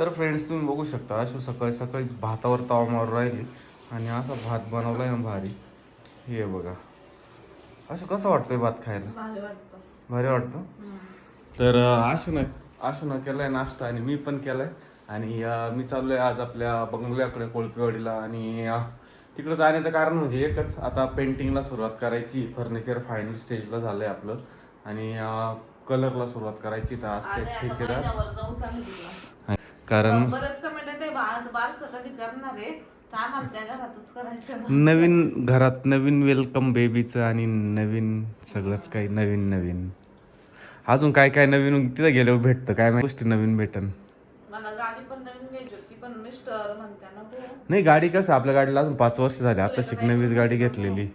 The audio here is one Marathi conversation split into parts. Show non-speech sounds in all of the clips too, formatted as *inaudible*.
तर फ्रेंड्स तुम्ही बघू शकता अशी सकाळी सकाळी भातावर ताव मारून राहिली आणि असा भात बनवलाय ना भारी. हे बघा. असं कसं वाटतंय भात खायला? भारी वाटतं. भारी वाटतं? तर आशुनं आशुनं केलाय नाश्ता आणि मी पण केलाय. आणि मी चाललोय आज आपल्या बंगल्याकडे कोळपेवाडीला आणि तिकडं जाण्याचं कारण म्हणजे एकच आता पेंटिंगला सुरुवात करायची फर्निचर फायनल स्टेजला झालंय आपलं. आणि कलरला सुरुवात करायची तर आज ते ठेकेदार. कारण बरेच कमेंट येते आज बारस कधी करणार आहे तर आम्हाला त्या घरातच करायचं नवीन घरात नवीन वेलकम बेबीचं आणि नवीन सगळंच काही नवीन नवीन. अजून काय काय नवीन तिथं गेल्यावर भेटतं काय माहिती? गोष्टी नवीन भेटन. नवीन नाही गाडी कसं आपल्या गाडीला अजून पाच वर्ष झाली आता शिक नवीच गाडी घेतलेली.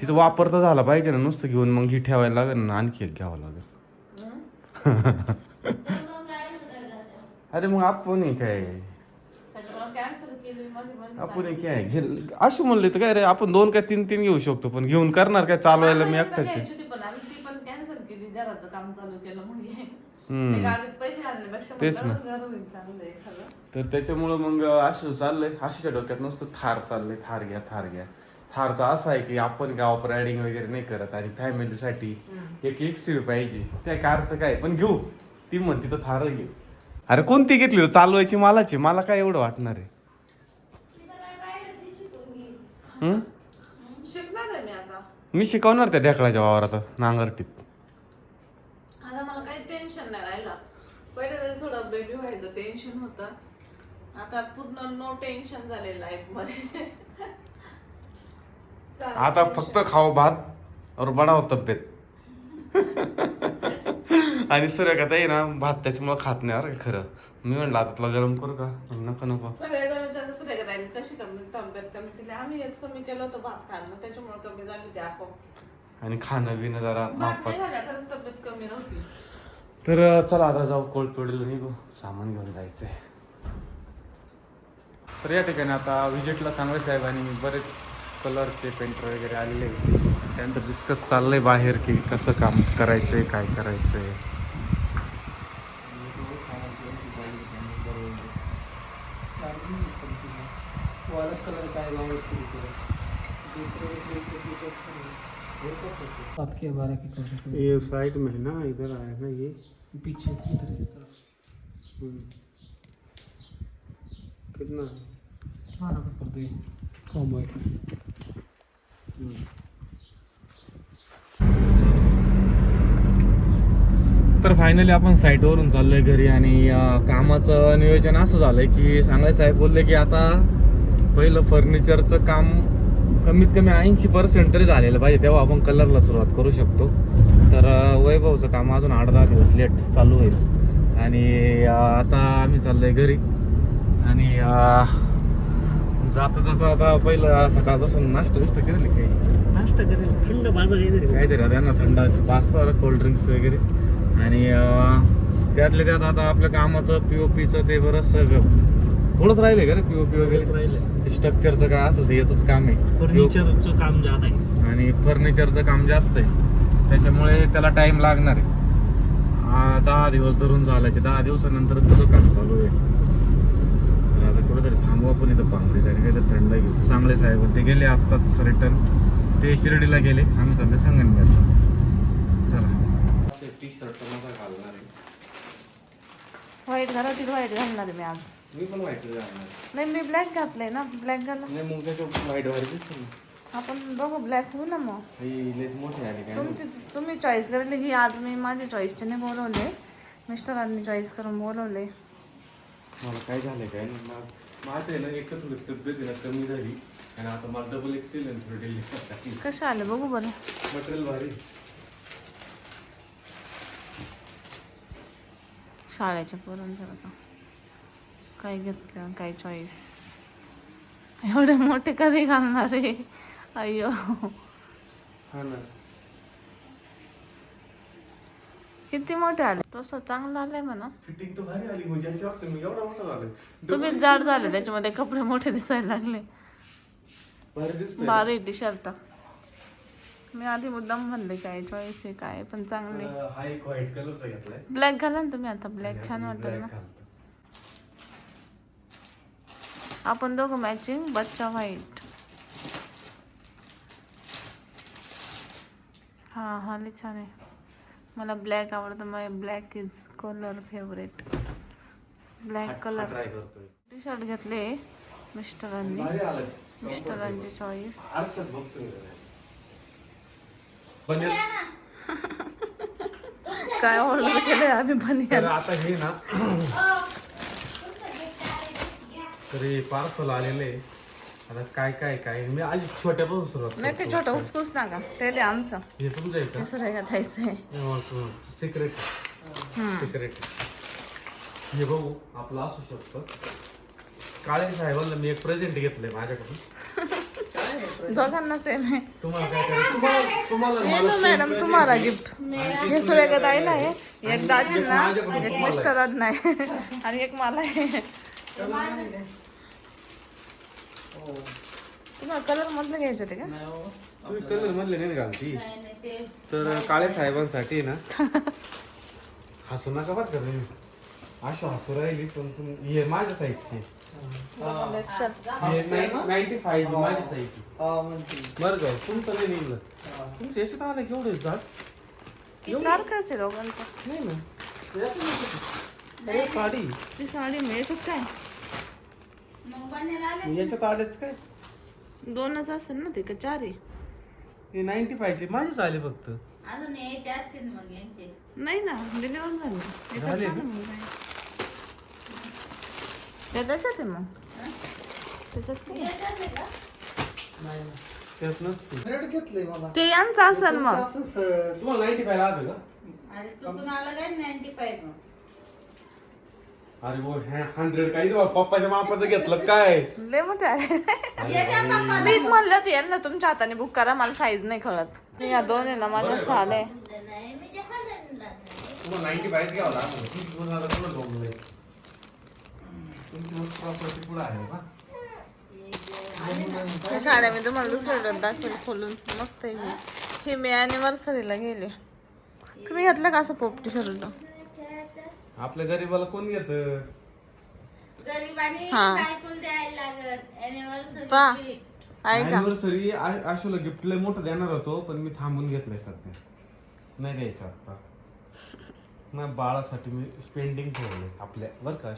तिचा वापर तर झाला पाहिजे ना नुसतं घेऊन मग ही ठेवायला लागेल ना आणखी एक घ्यावं लागेल. *laughs* अरे मग आपण हे काय? आपण हे काय? घे अशी म्हणले तर काय रे आपण दोन काय तीन तीन घेऊ शकतो पण घेऊन करणार काय? चालवायला मी एकटाच तेच ना. तर त्याच्यामुळं मग आशू चाललंय आशूच्या डोक्यात नुसतं थार चाललंय थार घ्या थार घ्या. थारचा असा आहे की आपण गावात रायडिंग वगैरे नाही करत आणि फॅमिलीसाठी एक एक सीट पाहिजे. त्या कारचं काय? पण घेऊ. ती म्हणते तर थार घेऊ अरे कोणती घेतली? चालवायची मलाची. मला काय एवढं वाटणार आहे? हम्म? शिकणार आहे मी आता मी शिकवणार त्या ढेकळाच्या वावरात नांगरटीत. आता मला काही टेन्शन नाही राहिलं. पहिले तरी थोडं बेबी व्हायचं टेन्शन होतं. आता पूर्ण नो टेन्शन झाले लाईफमध्ये. चालेल. आता फक्त खाओ भात और बडाव तब्येत. आणि सूर्य का ताई ना भात त्याच्यामुळे खात नाही अरे खरं. मी म्हणलं आता तुला गरम करू का? नको नको. सगळे जण विचारतात "सुरेखा ताईंनी कशी कमी तब्येत कमी केली. आम्ही हेच कमी केलं होतं भात खाणं त्याच्यामुळे कमी झाली होती आपोआप. आणि खाणं बिणं जरा झाल्या खरंच तब्येत कमी नव्हती. तर चला आता जाऊ कोल्ड पेडीला निघू. सामान घेऊन जायचंय. तर या ठिकाणी आता विजिटला सांगले साहेब आणि बरेच कलरचे पेंटर वगैरे आलेले. त्यांचं डिस्कस चाललंय बाहेर की कसं काम करायचंय काय करायचंय. वालच कलर काय लावत सात के बारह के कर सकते ये साइड में है ना इधर आया है ना ये हैं। पीछे की तरह इस तरफ हम्म। कितना है? बारह का कर दो कम है तर फायनली आपण साईटवरून चाललोय घरी आणि कामाचं नियोजन असं झालंय की सांगाय साहेब बोलले की आता पहिलं फर्निचरचं काम कमीत कमी ऐंशी पर्सेंट तरी झालेलं पाहिजे तेव्हा आपण कलरला सुरुवात करू शकतो. तर वैभवचं काम अजून आठ दहा दिवस लेट चालू होईल. आणि आता आम्ही चाललोय घरी. आणि जाता जाता आता पहिलं सकाळपासून नाश्ता बिष्ट केलेली काही नाश्ता करेल थंड माझा काहीतरी त्यांना थंड पास्ता कोल्ड ड्रिंक्स वगैरे. आणि त्यातल्या त्यात आता आपल्या कामाचं पी ओ पीचं ते बरंच थोडंच राहिलंय का रे पी ओ पी वगैरे? राहिलं ते स्ट्रक्चरचं काय असेल ते याचंच काम आहे. फर्निचरचं काम जात आहे. आणि फर्निचरचं काम जास्त आहे. त्याच्यामुळे त्याला टाइम लागणार आहे. दहा दिवस धरून चालायचे. दहा दिवसानंतर तुझं काम चालू आहे तर आता कुठेतरी थांबू आपण इथं पांगरीत आणि काहीतरी थंड घेऊ. चांगले साहेब ते गेले आत्ताच रिटर्न ते शिर्डीला गेले. आम्ही चालले संगमनेरला चला टी शर्ट माझा घालणार आहे व्हाईट घरातील व्हाईट घालणार मी आज. मी पण व्हाईट घालणार नाही मी ब्लॅक घातलंय ना ब्लॅक घाला नाही मग व्हाईट दिसेल ना. आपण बघू ब्लॅक होऊ ना मग. ही लेस मोठी आली काय? तुमची तुम्ही चॉईस करेल. ही आज मी माझ्या चॉईसचे नाही बोलवले. मिस्टरांनी चॉईस करून बोलवले. मला काय झालंय काय नाही मा- माझं आहे ना एकच थोडी तब्येत आहे ना कमी झाली. आणि आता मला डबल एक्सेल थोडी कसे आले बघू बरं. मटेरियल भारी. शाळेच्या पोरांचं का काय घेतलं काय चॉईस एवढे मोठे कधी घालणार आहे अय्यो. हा किती मोठे आले? तसं चांगलं आलंय म्हणा. फिटिंग तर भारी आली म्हणजे ह्याच्या बाबतीत मी. एवढा मोठा झालोय. तुम्ही जाड झाले त्याच्यामध्ये कपडे मोठे दिसायला लागले. भारी दिसतंय. भारी टी शर्ट मी आधी मुद्दाम म्हणले काय चॉईस आहे काय पण चांगले. अं, हा एक व्हाईट कलरचा घेतलाय. ब्लॅक घाला ना तुम्ही आता ब्लॅक छान वाटेल ना. घालतो. आपण दोघं मॅचिंग बच्चा व्हाईट हा हा लई छान आहे. मला ब्लॅक आवडतं माझे black is colour favourite black colour try करतोय. टी शर्ट घेतले मिस्टरांनी. मिस्टरांची चॉईस आरशात बघतोय. बनेल *laughs* काय ऑर्डर केलंय आम्ही तर बनियान आता हे ना तर हे पार्सल आलेलं आहे. आता काय काय काय? मी आधी छोट्यापासून सुरुवात नाही ते छोटं उचकूच नका ते दे आमचं. हे तुमचं आहे का? ते सुद्धा घालायचं आहे सिक्रेट सिक्रेट हे बघू आपलं असू शकतं. काळे साहेबांना मी एक प्रेझेंट घेतलंय माझ्याकडून. दोघांना सेम आहे तुम्हाला मॅडम तुम्हाला गिफ्ट हे सुरेखा ताईला आहे. एक दाजींना एक मिस्टरांना आहे. आणि एक मला आहे. तुम्हाला कलर मधलं घ्यायचं होते का? तुम्ही कलर मधले नाही घालती. तर काळे साहेबांसाठी ना *laughs* हसू नका बरं का तुम्ही. अशी हसू राहिली पण तुम्ही हे माझ्या साईजची नाईन्टी फाईव्ह माझ्या साईजची हा म्हणते. बरं का तुमचं नाही निघलं. तुमचं याच्यात आलं केवढं झाड सारखंच आहे दोघांचं? नाही ना. अरे साडी. ती साडी मिळायच्यात काय? याच्यात आलेच काय? दोनच असतात ना ते का चार आहे हे नाईन्टी फायचे माझेच आले फक्त. अजून यायचे असतील मग यांचे. नाही ना डिलिव्हर झालं. झाले का ना? ते त्याच्यात आहे मग. त्याच्यात काय? याच्यातले का त्यात नसते. रेड घेतलंय मला. ते यांचं असेल मग. असं सर. तुम्हाला नाईन्टी फायला आलं का अरे चुकून आलं काय नाईन्टी फाईव्ह अरे वो हंड्रेड काही नाही बा, पप्पाच्या मापाचं घेतलं काय? लय मोठे आहे. मी म्हणलं होते यांना तुमच्या हाताने बुक करा मला साईज नाही कळत. या दोन आहे ना माझ्या साड्या नाही मी जे हाणलं नाही. तुम्हाला नाईन्टी फाईव्ह घ्यावं लागलं. दोन हजार तुमची प्रॉपर्टी पुढं आहे का या साड्या मी तुम्हाला दुसऱ्या दाखवेल खोलून. मस्त आहे ही. ही मी अॅनिव्हर्सरीला गेले. तुम्ही घातलं का असं पोपटी शर्ट? आपल्या गरीबाला कोण घेत? गरिबांनी हा. बायकोला द्यायला लागत anniversary पा. ऐका अॅनिव्हर्सरी आशूला गिफ्ट लय मोठं देणार होतो पण मी थांबून घेतलंय सध्या. नाही द्यायचं आता. ना बाळासाठी मी पेंडिंग ठेवलंय आपल्या बरं का?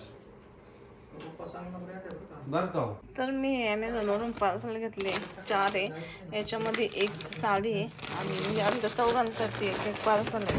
हो. तर मी ॲमेझॉनवरून पार्सल घेतले. चार आहे. याच्यामध्ये एक साडी आहे. आणि आमच्या चौघांसाठी एक एक पार्सल आहे.